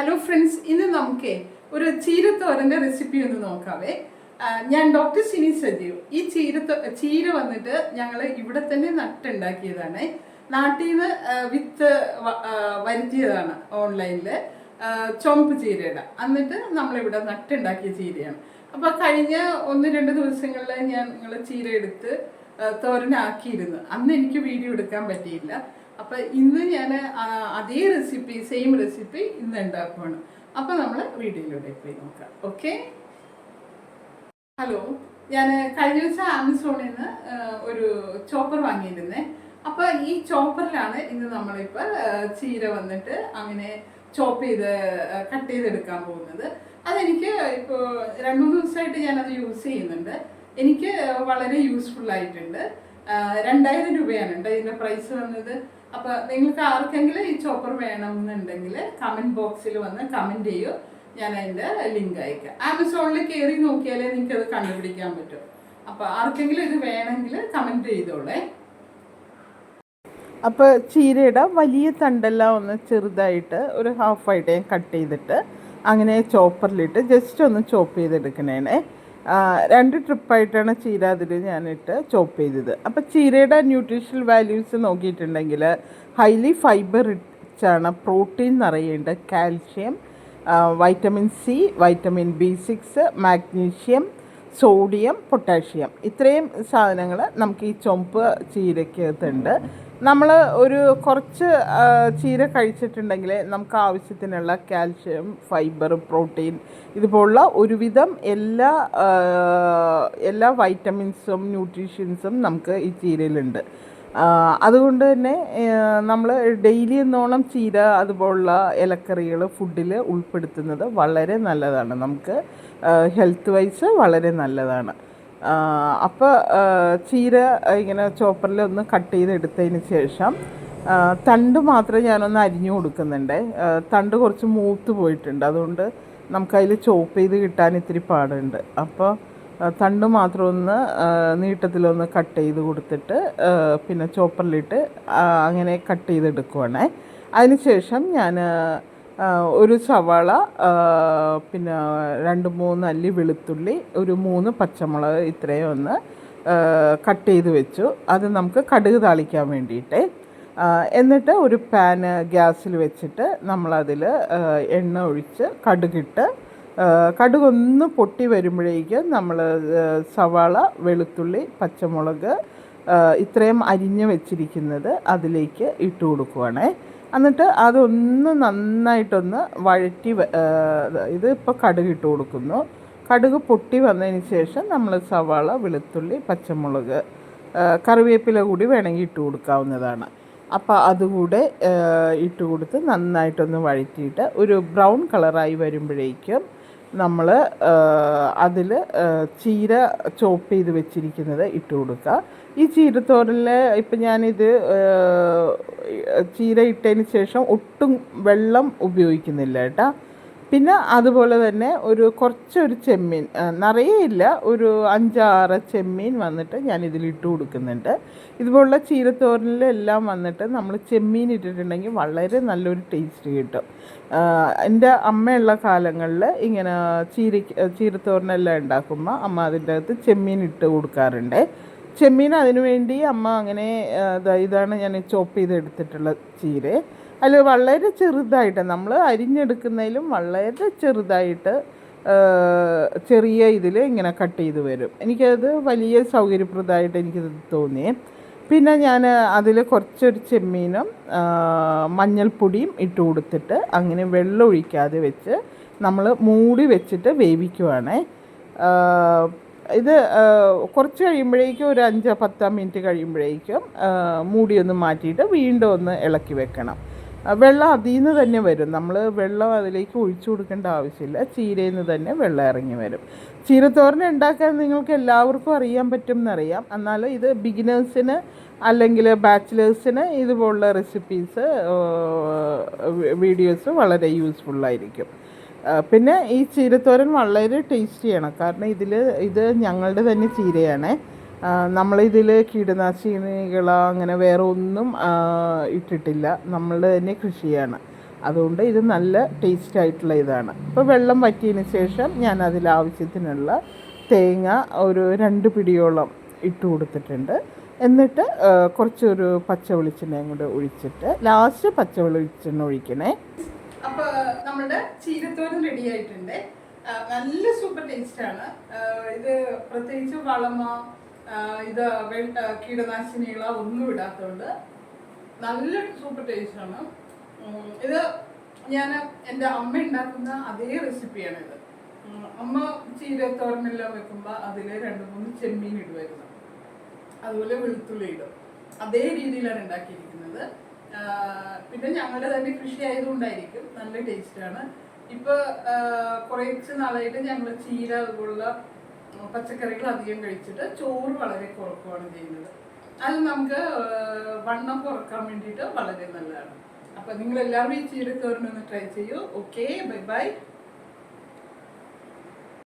Hello friends ഇന്ന് നമുക്ക് ഒരു ചീരത്തോരന്റെ റെസിപ്പി ഒന്ന് നോക്കാവേ. ഞാൻ ഡോക്ടർ സിനി സജീവ്. ഈ ചീരത്തോ ചീര വന്നിട്ട് ഞങ്ങൾ ഇവിടെ തന്നെ നട്ടുണ്ടാക്കിയതാണ്. നാട്ടിൽ നിന്ന് വിത്ത് വരുത്തിയതാണ് ഓൺലൈനിൽ ചുമപ്പ് ചീരയുടെ. എന്നിട്ട് നമ്മളിവിടെ നട്ടുണ്ടാക്കിയ ചീരയാണ്. അപ്പോൾ കഴിഞ്ഞ ഒന്ന് രണ്ട് ദിവസങ്ങളിൽ ഞാൻ നിങ്ങൾ ചീര എടുത്ത് തോരനാക്കിയിരുന്നു. അന്ന് എനിക്ക് വീഡിയോ എടുക്കാൻ പറ്റിയില്ല. അപ്പൊ ഇന്ന് ഞാൻ അതേ റെസിപ്പി സെയിം റെസിപ്പി ഇന്ന് ഉണ്ടാക്കുവാണ്. അപ്പൊ നമ്മൾ വീഡിയോയിലൂടെ പോയി നോക്കാം. ഓക്കെ ഹലോ ഞാൻ കഴിഞ്ഞ ദിവസം ആമസോണിൽ നിന്ന് ഒരു ചോപ്പർ വാങ്ങിയിരുന്നേ. അപ്പൊ ഈ ചോപ്പറിലാണ് ഇന്ന് നമ്മളിപ്പോൾ ചീര വന്നിട്ട് അങ്ങനെ ചോപ്പ് ചെയ്ത് കട്ട് ചെയ്തെടുക്കാൻ പോകുന്നത്. അതെനിക്ക് ഇപ്പോൾ രണ്ട് മൂന്ന് ദിവസമായിട്ട് ഞാനത് യൂസ് ചെയ്യുന്നുണ്ട്. എനിക്ക് വളരെ യൂസ്ഫുൾ ആയിട്ടുണ്ട്. രണ്ടായിരം രൂപയാണ് കേട്ടോ ഇതിന്റെ പ്രൈസ് വന്നത്. അപ്പൊ നിങ്ങൾക്ക് ആർക്കെങ്കിലും ഈ ചോപ്പർ വേണം എന്നുണ്ടെങ്കിൽ കമന്റ് ബോക്സിൽ വന്ന് കമന്റ് ചെയ്യൂ. ഞാൻ അതിന്റെ ലിങ്ക് അയക്കാം. ആമസോണിൽ കയറി നോക്കിയാലേ നിങ്ങൾക്ക് അത് കണ്ടുപിടിക്കാൻ പറ്റും. അപ്പൊ ആർക്കെങ്കിലും ഇത് വേണമെങ്കിൽ കമന്റ് ചെയ്തോളേ. അപ്പോൾ ചീരയുടെ വലിയ തണ്ടെല്ലാം ഒന്ന് ചെറുതായിട്ട് ഒരു ഹാഫായിട്ട് ഞാൻ കട്ട് ചെയ്തിട്ട് അങ്ങനെ ചോപ്പറിലിട്ട് ജസ്റ്റ് ഒന്ന് ചോപ്പ് ചെയ്തെടുക്കണേനെ. ആ, രണ്ട് ട്രിപ്പായിട്ടാണ് ചീര അതിൽ ഞാനിട്ട് ചോപ്പ് ചെയ്തത്. അപ്പോൾ ചീരയുടെ ന്യൂട്രീഷണൽ വാല്യൂസ് നോക്കിയിട്ടുണ്ടെങ്കിൽ ഹൈലി ഫൈബർ റിച്ചാണ് protein നിറയുണ്ട് calcium vitamin C vitamin B six magnesium sodium potassium. ഇത്രയും സാധനങ്ങൾ നമുക്ക് ഈ ചുമപ്പ് ചീരക്കകത്തുണ്ട്. നമ്മൾ ഒരു കുറച്ച് ചീര കഴിച്ചിട്ടുണ്ടെങ്കിൽ നമുക്ക് ആവശ്യത്തിനുള്ള കാൽഷ്യം ഫൈബർ പ്രോട്ടീൻ ഇതുപോലുള്ള ഒരുവിധം എല്ലാ എല്ലാ വൈറ്റമിൻസും ന്യൂട്രീഷ്യൻസും നമുക്ക് ഈ ചീരയിലുണ്ട്. അതുകൊണ്ട് തന്നെ നമ്മൾ ഡെയിലി എന്നോളം ചീര അതുപോലുള്ള ഇലക്കറികൾ ഫുഡിൽ ഉൾപ്പെടുത്തുന്നത് വളരെ നല്ലതാണ്. നമുക്ക് ഹെൽത്ത് വൈസ് വളരെ നല്ലതാണ്. അപ്പോൾ ചീര ഇങ്ങനെ ചോപ്പറിൽ ഒന്ന് കട്ട് ചെയ്തെടുത്തതിന് ശേഷം തണ്ട് മാത്രം ഞാനൊന്ന് അരിഞ്ഞു കൊടുക്കുന്നുണ്ട്. തണ്ട് കുറച്ച് മൂത്ത് പോയിട്ടുണ്ട്. അതുകൊണ്ട് നമുക്കതിൽ ചോപ്പ് ചെയ്ത് കിട്ടാൻ ഇത്തിരി പാടുണ്ട്. അപ്പോൾ തണ്ട് മാത്രം ഒന്ന് നീട്ടത്തിലൊന്ന് കട്ട് ചെയ്ത് കൊടുത്തിട്ട് പിന്നെ ചോപ്പറിലിട്ട് അങ്ങനെ കട്ട് ചെയ്തെടുക്കുവാണേ. അതിനുശേഷം ഞാൻ ഒരു സവാള പിന്നെ രണ്ട് മൂന്ന് അല്ലി വെളുത്തുള്ളി ഒരു മൂന്ന് പച്ചമുളക് ഇത്രയും ഒന്ന് കട്ട് ചെയ്ത് വെച്ചു. അത് നമുക്ക് കടുക് താളിക്കാൻ വേണ്ടിയിട്ട്. എന്നിട്ട് ഒരു പാന് ഗ്യാസിൽ വെച്ചിട്ട് നമ്മളതിൽ എണ്ണ ഒഴിച്ച് കടുകിട്ട് കടുകൊന്ന് പൊട്ടി വരുമ്പോഴേക്ക് നമ്മൾ സവാള വെളുത്തുള്ളി പച്ചമുളക് ഇത്രയും അരിഞ്ഞ് വെച്ചിരിക്കുന്നത് അതിലേക്ക് ഇട്ട് കൊടുക്കുവാണേ. എന്നിട്ട് അതൊന്ന് നന്നായിട്ടൊന്ന് വഴറ്റി ഇത് ഇപ്പോൾ കടുക് ഇട്ട് കൊടുക്കുന്നു. കടുക് പൊട്ടി വന്നതിന് ശേഷം നമ്മൾ സവാള വെളുത്തുള്ളി പച്ചമുളക് കറിവേപ്പില കൂടി വേണമെങ്കിൽ ഇട്ട് കൊടുക്കാവുന്നതാണ്. അപ്പോൾ അതുകൂടെ ഇട്ട് കൊടുത്ത് നന്നായിട്ടൊന്ന് വഴറ്റിയിട്ട് ഒരു ബ്രൗൺ കളറായി വരുമ്പോഴേക്കും നമ്മൾ അതിൽ ചീര ചോപ്പ് ചെയ്ത് വെച്ചിരിക്കുന്നത് ഇട്ട് കൊടുക്കുക. ഈ ചീരത്തോരലിൽ ഇപ്പം ഞാനിത് ചീര ഇട്ടതിന് ശേഷം ഒട്ടും വെള്ളം ഉപയോഗിക്കുന്നില്ല കേട്ടോ. പിന്നെ അതുപോലെ തന്നെ ഒരു കുറച്ചൊരു ചെമ്മീൻ നിറയെ ഇല്ല ഒരു അഞ്ചാറ് ചെമ്മീൻ വന്നിട്ട് ഞാൻ ഇതിൽ ഇട്ട് കൊടുക്കുന്നുണ്ട്. ഇതുപോലുള്ള ചീരത്തോരനിലെല്ലാം വന്നിട്ട് നമ്മൾ ചെമ്മീൻ ഇട്ടിട്ടുണ്ടെങ്കിൽ വളരെ നല്ലൊരു ടേസ്റ്റ് കിട്ടും. എന്റെ അമ്മയുള്ള കാലങ്ങളിൽ ഇങ്ങനെ ചീര ചീരത്തോരനെല്ലാം ഉണ്ടാക്കുമ്പോൾ അമ്മ അതിന്റെ അകത്ത് ചെമ്മീൻ ഇട്ട് കൊടുക്കാറുണ്ട്. ചെമ്മീൻ അതിനുവേണ്ടി അമ്മ അങ്ങനെ ഇതാണ് ഞാൻ ചോപ്പ് ചെയ്തെടുത്തിട്ടുള്ള ചീര. അതിൽ വളരെ ചെറുതായിട്ട് നമ്മൾ അരിഞ്ഞെടുക്കുന്നതിലും വളരെ ചെറുതായിട്ട് ചെറിയ ഇതിൽ ഇങ്ങനെ കട്ട് ചെയ്ത് വരും. എനിക്കത് വലിയ സൗകര്യപ്രദമായിട്ട് എനിക്കത് തോന്നി പിന്നെ ഞാൻ അതിൽ കുറച്ചൊരു ചെമ്മീനും മഞ്ഞൾപ്പൊടിയും ഇട്ട് കൊടുത്തിട്ട് അങ്ങനെ വെള്ളം ഒഴിക്കാതെ വെച്ച് നമ്മൾ മൂടി വെച്ചിട്ട് വേവിക്കുവാണേ. ഇത് കുറച്ച് കഴിയുമ്പോഴേക്കും ഒരു അഞ്ച് പത്ത് മിനിറ്റ് കഴിയുമ്പോഴേക്കും മൂടി ഒന്ന് മാറ്റിയിട്ട് വീണ്ടും ഒന്ന് ഇളക്കി വെക്കണം. വെള്ളം അതിൽ നിന്ന് തന്നെ വരും. നമ്മൾ വെള്ളം അതിലേക്ക് ഒഴിച്ചു കൊടുക്കേണ്ട ആവശ്യമില്ല. ചീരയിൽ നിന്ന് തന്നെ വെള്ളം ഇറങ്ങി വരും. ചീരത്തോരൻ ഉണ്ടാക്കാൻ നിങ്ങൾക്ക് എല്ലാവർക്കും അറിയാൻ പറ്റും എന്നറിയാം എന്നാലും ഇത് ബിഗിനേഴ്സിന് അല്ലെങ്കിൽ ബാച്ചിലേഴ്സിന് ഇതുപോലുള്ള റെസിപ്പീസ് വീഡിയോസ് വളരെ യൂസ്ഫുള്ളായിരിക്കും പിന്നെ ഈ ചീരത്തോരൻ വളരെ ടേസ്റ്റിയാണ് കാരണം ഇതിൽ ഇത് ഞങ്ങളുടെ തന്നെ ചീരയാണ്. നമ്മളിതിൽ കീടനാശിനികളോ അങ്ങനെ വേറെ ഒന്നും ഇട്ടിട്ടില്ല. നമ്മളുടെ തന്നെ കൃഷിയാണ്. അതുകൊണ്ട് ഇത് നല്ല ടേസ്റ്റ് ആയിട്ടുള്ള ഇതാണ്. അപ്പോൾ വെള്ളം വറ്റിയതിന് ശേഷം ഞാൻ അതിൽ ആവശ്യത്തിനുള്ള തേങ്ങ ഒരു രണ്ട് പിടിയോളം ഇട്ട് കൊടുത്തിട്ടുണ്ട്. എന്നിട്ട് കുറച്ചൊരു പച്ച വെളിച്ചെണ്ണയും കൂടെ ഒഴിച്ചിട്ട് ലാസ്റ്റ് പച്ച വെളിച്ചെണ്ണ ഒഴിക്കണേ. അപ്പൊ നമ്മുടെ ചീരത്തോരൻ റെഡി ആയിട്ടുണ്ട്. നല്ല സൂപ്പർ ടേസ്റ്റ് ആണ്. ഇത് പ്രത്യേകിച്ച് വളമ ഇത് കീടനാശിനികളോ ഒന്നും ഇടാത്തതുകൊണ്ട് നല്ല സൂപ്പർ ടേസ്റ്റ് ആണ്. ഇത് ഞാൻ എന്റെ അമ്മ ഉണ്ടാക്കുന്ന അതേ റെസിപ്പിയാണ് ഇത്. അമ്മ ചീരത്തോരനെല്ലാം വെക്കുമ്പോൾ അതിൽ രണ്ട് മൂന്ന് ചെമ്മീൻ ഇടുമായിരുന്നു അതുപോലെ വെളുത്തുള്ളി ഇടും. അതേ രീതിയിലാണ് ഉണ്ടാക്കിയിരിക്കുന്നത്. പിന്നെ ഞങ്ങളുടെ തന്നെ കൃഷി ആയതുകൊണ്ടായിരിക്കും നല്ല ടേസ്റ്റാണ്. ഇപ്പൊ കുറച്ച് നാളായിട്ട് ഞങ്ങൾ ചീര അതുപോലുള്ള പച്ചക്കറികൾ അധികം കഴിച്ചിട്ട് ചോറ് വളരെ കുറക്കുകയാണ് ചെയ്യുന്നത്. അത് നമുക്ക് വണ്ണം കുറയ്ക്കാൻ വേണ്ടിയിട്ട് വളരെ നല്ലതാണ്. അപ്പൊ നിങ്ങൾ എല്ലാവരും ഈ ചീര തോരനൊന്ന് ട്രൈ ചെയ്യൂ. Okay bye bye